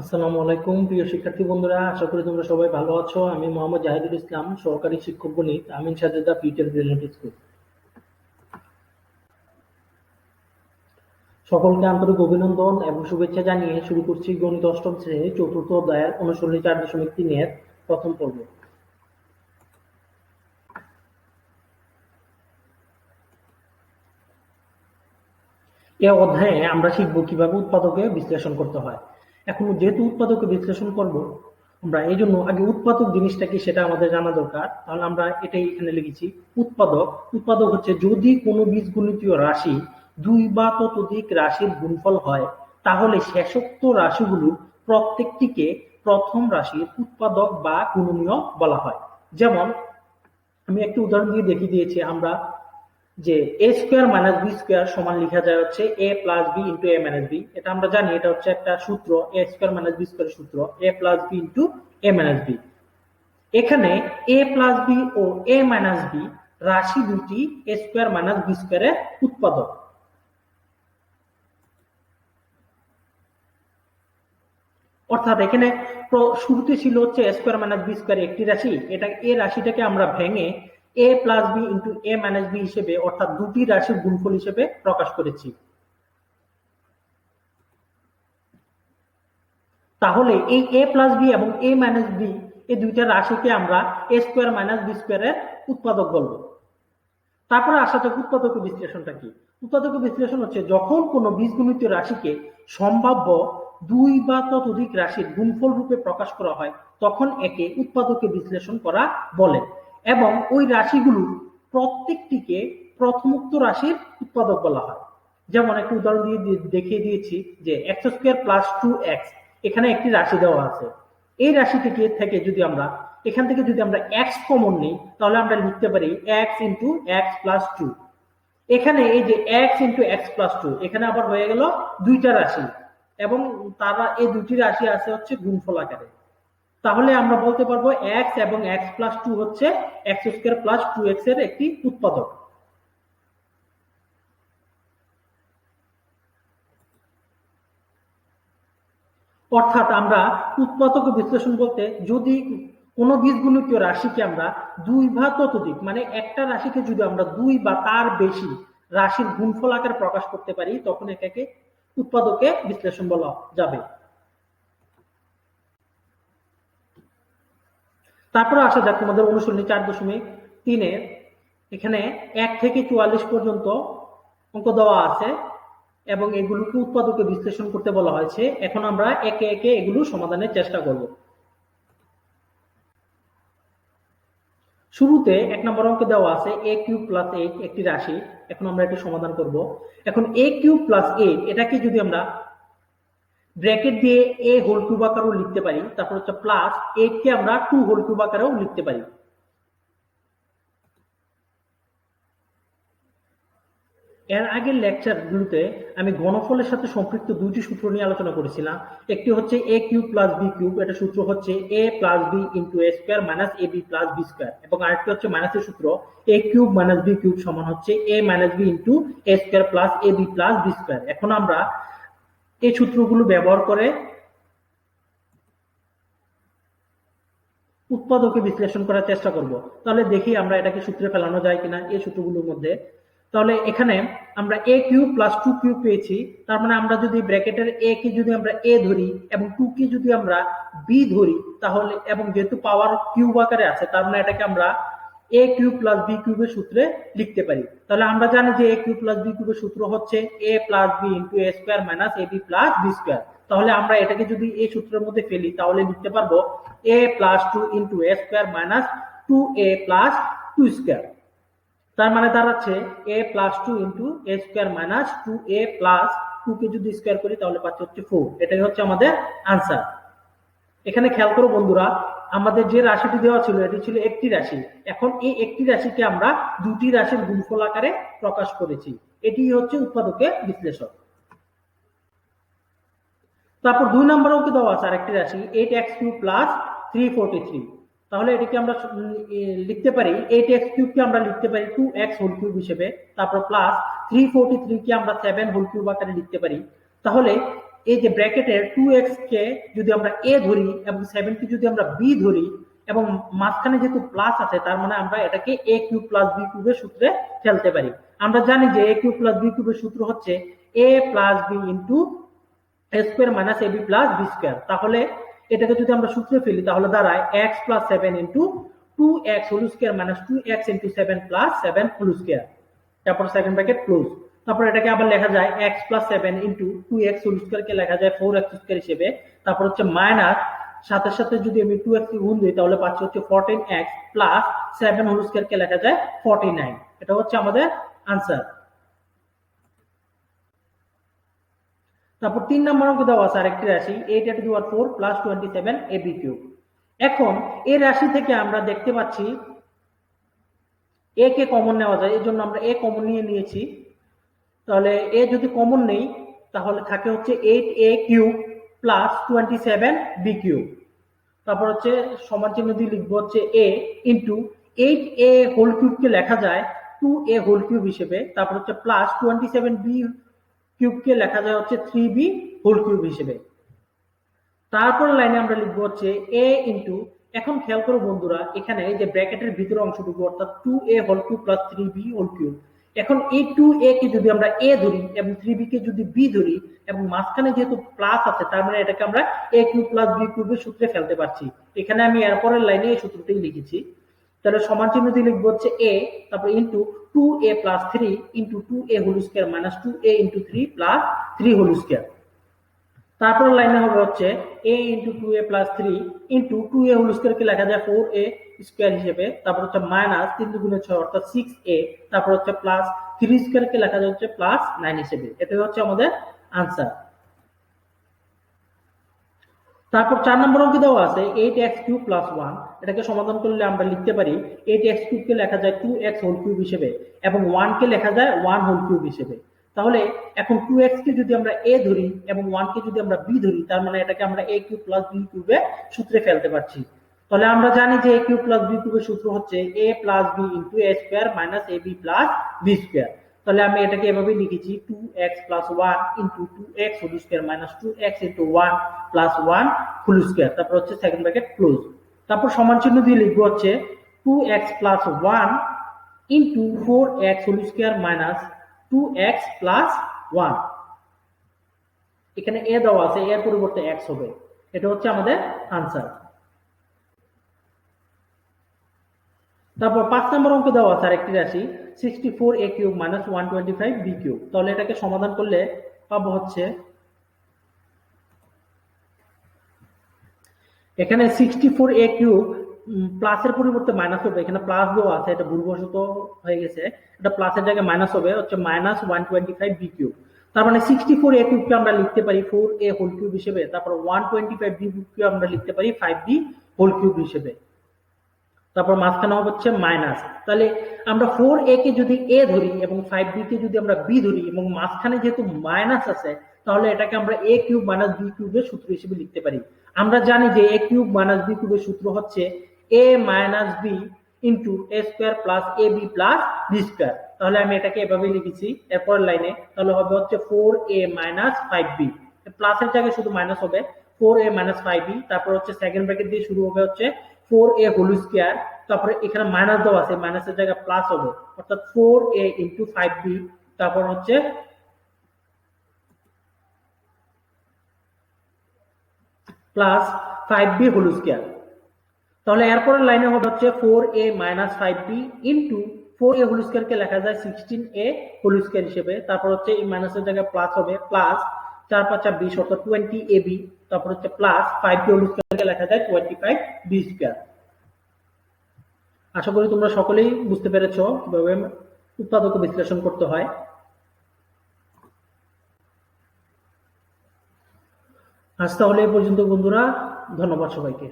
আসসালামু আলাইকুম, প্রিয় শিক্ষার্থী বন্ধুরা। আশা করি তোমরা সবাই ভালো আছো। আমি মোহাম্মদ জাহিদুল ইসলাম, সহকারী শিক্ষক গণিত, Amin Sajeda, future brilliant school. সকলকে আন্তরিক অভিনন্দন এবং শুভেচ্ছা জানিয়ে শুরু করছি গণিত অষ্টম চতুর্থ অধ্যায়ের অনুশীলনী চার দশমিক তিনের প্রথম পর্ব। এ অধ্যায়ে আমরা শিখব কীভাবে উৎপাদকে বিশ্লেষণ করতে হয়। এখন যেহেতু উৎপাদকে বিশ্লেষণ করব, আমরা এই জন্য আগে উৎপাদক জিনিসটা কি সেটা আমাদের জানা দরকার। তাহলে আমরা এটাই এখানে লিখেছি, উৎপাদক। উৎপাদক হচ্ছে যদি কোনো বীজগণিতীয় রাশি দুই বা ততোধিক রাশির গুণফল হয়, তাহলে শেষোক্ত রাশিগুলোর প্রত্যেকটিকে প্রথম রাশির উৎপাদক বা গুণনীয় বলা হয়। যেমন আমি একটি উদাহরণ দিয়ে দেখিয়ে দিয়েছি, আমরা যে A square minus B square সমান লিখা যায় হচ্ছে A plus B into A minus B এটা আমরা জানি, এটা হচ্ছে একটা সূত্র A square minus B square সূত্র A plus B into A minus B এখানে এ প্লাস বি ও এ মাইনাস বি রাশি দুটি এ স্কোয়ার মাইনাস বি স্কোয়ারের উৎপাদক। অর্থাৎ এখানে শুরুতে ছিল হচ্ছে স্কোয়ার মাইনাস বি স্কোয়ার একটি রাশি, এটা এ রাশিটাকে আমরা ভেঙে A plus B into A minus B হিসেবে, অর্থাৎ দুটি রাশির গুণফল হিসেবে প্রকাশ করেছি। তাহলে এই এ প্লাস বি এবং এ মাইনাস বি এই দুইটা রাশিকে আমরা এ স্কোয়ার মাইনাস বি স্কোয়ারের উৎপাদক বলব। তারপরে আসা যাক উৎপাদক বিশ্লেষণটা কি? উৎপাদক বিশ্লেষণ হচ্ছে, যখন কোনো বীজগণিত রাশিকে সম্ভাব্য দুই বা ততোধিক রাশির গুণফল রূপে প্রকাশ করা হয়, তখন একে উৎপাদকে বিশ্লেষণ করা বলে। এবং ওই রাশিগুলোর প্রত্যেকটিকে প্রথমোক্ত রাশির উৎপাদক বলা হয়। যেমন একটা উদাহরণ দিয়ে দেখিয়ে দিয়েছি যে X square plus two X এখানে একটি রাশি দেওয়া আছে। এই রাশি থেকে থেকে যদি আমরা, এখান থেকে যদি আমরা এক্স কমন নিই, তাহলে আমরা লিখতে পারি X into X plus two এখানে এই যে X into X plus two এখানে আবার হয়ে গেল দুইটা রাশি। এবং তারা, এই দুটি রাশি আছে হচ্ছে গুণফল আকারে। তাহলে আমরা বলতে পারব এক্স এবং এক্স প্লাস টু হচ্ছে এক্স স্কোয়ার প্লাস টু এক্সের একটি উৎপাদক। অর্থাৎ আমরা উৎপাদক বিশ্লেষণ বলতে যদি কোন বীজগণিতীয় রাশিকে আমরা দুই বা ততোধিক মানে একটা রাশিকে যদি আমরা দুই বা তার বেশি রাশির গুণফল আকারে প্রকাশ করতে পারি, তখন এটাকে উৎপাদকে বিশ্লেষণ বলা যাবে। তারপরে আসা যাক তোমাদের অনুশীলনী চার দশমিক তিনের এখানে এক থেকে চুয়াল্লিশ পর্যন্ত অঙ্ক দেওয়া আছে এবং এগুলোকে উৎপাদকে বিশ্লেষণ করতে বলা হয়েছে। এখন আমরা একে একে এগুলো সমাধানের চেষ্টা করব। শুরুতে এক নম্বর অঙ্কে দেওয়া আছে এ কিউব প্লাস এইট একটি রাশি। এখন আমরা এটি সমাধান করব। এখন এ কিউব প্লাস এইট এটাকে যদি আমরা ব্র্যাকেট দিয়ে এ হোল কিউব আকারেও লিখতে পারি, তারপর হচ্ছে প্লাস কে আমরা টু হোল কিউব আকারেও লিখতে পারি। এর আগের লেকচারগুলোতে আমি ঘনফলের সাথে সম্পৃক্ত দুইটি সূত্র নিয়ে আলোচনা করেছিলাম। একটি হচ্ছে A cube plus B cube এটা সূত্র হচ্ছে A plus B into A square minus A B plus B square এবং আরেকটি হচ্ছে মাইনাসের সূত্র A cube minus B cube সমান হচ্ছে A minus B into A square plus A B plus B square এখন আমরা এই সূত্রগুলো ব্যবহার করে উৎপাদকে বিশ্লেষণ করার চেষ্টা করব। তাহলে দেখি আমরা এটাকে সূত্রে ফেলানো যায় কিনা এই সূত্রগুলোর মধ্যে। তাহলে এখানে আমরা A cube plus two cube পেয়েছি। তার মানে আমরা যদি ব্র্যাকেটের এ কে যদি আমরা এ ধরি এবং টু কে যদি আমরা বি ধরি, তাহলে এবং যেহেতু পাওয়ার কিউব আকারে আছে, তার মানে এটাকে আমরা এ কিউ প্লাস বি কিউবের সূত্রে লিখতে পারি। তাহলে আমরা জানি যে এ কিউ প্লাস বি কিউবের সূত্র হচ্ছে A plus B into A square minus A B plus B square তাহলে আমরা এটাকে যদি এই সূত্রের মধ্যে ফেলি, তাহলে লিখতে পারব A plus two into A square minus two A plus two square তার মানে দাঁড়াচ্ছে A plus two into A square minus two A plus two কে যদি স্কোয়ার করি, তাহলে পাচ্ছে হচ্ছে ফোর এটাই হচ্ছে আমাদের আনসার এখানে খেয়াল করো বন্ধুরা আমাদের যে রাশিটি দেওয়া ছিল, এটি ছিল একটি রাশি। এখন এই একটি রাশিকে আমরা দুটি রাশির গুণফল আকারে প্রকাশ করেছি। এটি হচ্ছে উৎপাদকের বিশ্লেষণ। তারপর দুই নম্বর অঙ্কে দেওয়া আছে আরেকটি রাশি eight X cube plus three forty three তাহলে এটিকে আমরা লিখতে পারি এইট এক্স কিউবকে আমরা লিখতে পারি টু এক্স হোল কিউব হিসেবে। তারপর প্লাস থ্রি ফোরটি থ্রি কে আমরা সেভেন হোল কিউব আকারে লিখতে পারি। তাহলে এই যে ব্র্যাকেটের টু এক্স কে যদি আমরা এ ধরি এবং সেভেন কে যদি আমরা বি ধরি এবং মাঝখানে যেহেতু প্লাস আছে, তার মানে আমরা এটাকে এ কিউব প্লাস বি কিউবের সূত্রে ফেলতে পারি। আমরা জানি যে এ কিউব প্লাস বি কিউবের সূত্র হচ্ছে A plus B into A square minus A B plus B square তাহলে এটাকে যদি আমরা সূত্রে ফেলি, তাহলে দাঁড়ায় X plus seven into two X whole square minus two X into seven plus seven whole square তারপর সেকেন্ড ব্র্যাকেট ক্লোজ তারপর এটাকে আবার লেখা যায় X plus seven into two X whole স্কোয়ারকে লেখা যায় ফোর এক্স স্কোয়ার হিসেবে। তারপর হচ্ছে মাইনাস সাথে সাথে যদি আমি টু এক্স গুণ দিই, তাহলে পাচ্ছি হচ্ছে fourteen X plus seven whole স্কোয়ারকে লেখা যায় ফর্টি নাইন এটা হচ্ছে আমাদের আনসার তারপর তিন নম্বর অঙ্ক দেওয়া আছে আরেকটি রাশি eight to the four plus twenty seven A B cube এখন এই রাশি থেকে আমরা দেখতে পাচ্ছি এ কে কমন নেওয়া যায় এই জন্য আমরা এ কমন নিয়ে নিয়েছি। তাহলে এ যদি কমন নেই, তাহলে থাকে হচ্ছে eight A cube plus twenty seven B cube তারপর হচ্ছে সমান চিহ্ন দিয়ে লিখব হচ্ছে A into eight A whole কিউবকে লেখা যায় টু এ হোল কিউব হিসেবে। তারপর হচ্ছে প্লাস টোয়েন্টি সেভেন বি কিউবকে লেখা যায় হচ্ছে থ্রি বি হোল কিউব হিসেবে। তারপর লাইনে আমরা লিখব হচ্ছে এ ইন্টু এখন খেয়াল করো বন্ধুরা, এখানে এই যে ব্র্যাকেটের ভিতরে অংশটুকু, অর্থাৎ two A whole cube plus three B whole cube এখন এই টু এ কে যদি আমরা এ ধরি এবং থ্রি বি কে যদি বি ধরি এবং মাঝখানে যেহেতু প্লাস আছে, তার মানে এটাকে আমরা এ কিউ প্লাস বি কিউবের সূত্রে ফেলতে পারছি। এখানে আমি এরপরের লাইনে এই সূত্রটাই লিখেছি। তাহলে সমান চিহ্ন দিয়ে লিখব হচ্ছে এ তারপর into two A plus three into two A whole square minus two A into three plus three whole square তারপর লাইনে হবে হচ্ছে A into two A plus three into two A whole স্কোয়ারকে লেখা যায় ফোর এ square হিসেবে, তারপর হচ্ছে মাইনাস তিন দুগুণে ছয় অর্থাৎ সিক্স এ তারপর হচ্ছে প্লাস থ্রি স্কোয়ারকে লেখা যায় হচ্ছে প্লাস নাইন হিসেবে। এটা হচ্ছে আমাদের আনসার তারপর চার নম্বর অঙ্কে দেওয়া আছে eight X cube plus one এটাকে সমাধান করলে আমরা লিখতে পারি এইট এক্স কিউবকে লেখা যায় টু এক্স হোল কিউব হিসেবে, এবং ওয়ানকে লেখা যায় ওয়ান হোল কিউব হিসেবে। তাহলে এখন টু এক্স কে যদি আমরা এ ধরি এবং ওয়ান কে যদি আমরা বি ধরি, তার মানে এটাকে আমরা এ কিউ প্লাস বি কিউবে সূত্রে ফেলতে পারছি। তাহলে আমরা জানি যে এ কিউব প্লাস বি কিউবের সূত্র হচ্ছে A plus B into A square minus A B plus B square তাহলে আমি এটাকে এভাবে লিখেছি two X plus one into two X whole square minus two X into one plus one whole square তারপর হচ্ছে সেকেন্ড ব্র্যাকেট ক্লোজ তারপর সমান চিহ্ন দিয়ে লিখব হচ্ছে two X plus one into four X whole square minus two X plus one এখানে এ দেওয়া আছে এর পরিবর্তে এক্স হবে। এটা হচ্ছে আমাদের আনসার তারপর পাঁচ নম্বর অঙ্ক দেওয়া আছে আরেকটি রাশি sixty four A cube minus one twenty five B cube তাহলে এটাকে সমাধান করলে পাবো হচ্ছে, এখানে সিক্সটি ফোর এ কিউব প্লাসের পরিবর্তে মাইনাস হবে। এখানে প্লাস দেওয়া আছে, এটা ভুলবশত হয়ে গেছে। এটা প্লাসের জায়গায় মাইনাস হবে, হচ্ছে minus one twenty five B cube তার মানে সিক্সটি ফোর এ কিউবকে আমরা লিখতে পারি ফোর এ হোল কিউব হিসেবে। তারপর ওয়ান টোয়েন্টি ফাইভ বি কিউবকে আমরা লিখতে পারি ফাইভ বি হোল কিউব হিসেবে। তারপর মাঝখানে হচ্ছে মাইনাস তাহলে আমরা ফোর এ কে যদি এ ধরি এবং ফাইভ বি কে যদি আমরা বি ধরি এবং মাঝখানে যেহেতু মাইনাস আছে, তাহলে এটাকে আমরা এ কিউব মাইনাস বি কিউবের সূত্র হিসেবে লিখতে পারি। আমরা জানি যে এ কিউব মাইনাস বি কিউবের সূত্র হচ্ছে A minus B into A square plus A B plus B square তাহলে আমি এটাকে এভাবে লিখেছি এরপর লাইনে তাহলে হবে হচ্ছে four A minus five B প্লাসের জায়গায় শুধু মাইনাস হবে। Four A minus five B তারপর হচ্ছে সেকেন্ড ব্র্যাকেট দিয়ে শুরু হবে হচ্ছে ফোর এ হোল স্কোয়ার তারপরে এখানে মাইনাস দেওয়া আছে মাইনাসের জায়গায় প্লাস হবে। অর্থাৎ four A into five B তারপর হচ্ছে plus five B whole square তাহলে এরপরের লাইনে হবে হচ্ছে four A minus five B into four A whole স্কোয়ারকে লেখা যায় সিক্সটিন এ হোল স্কোয়ার হিসেবে। তারপর হচ্ছে এই মাইনাসের জায়গায় প্লাস হবে প্লাস চার পাঁচা বিশ অর্থাৎ টোয়েন্টি এ বি তারপর হচ্ছে প্লাস ফাইভ বি হোল স্কোয়ারকে লেখা যায় টোয়েন্টি ফাইভ বি স্কোয়ার আশা করি তোমরা সকলেই বুঝতে পেরেছ উৎপাদক বিশ্লেষণ করতে হয়। আজ তাহলে পর্যন্ত বন্ধুরা, ধন্যবাদ সবাইকে।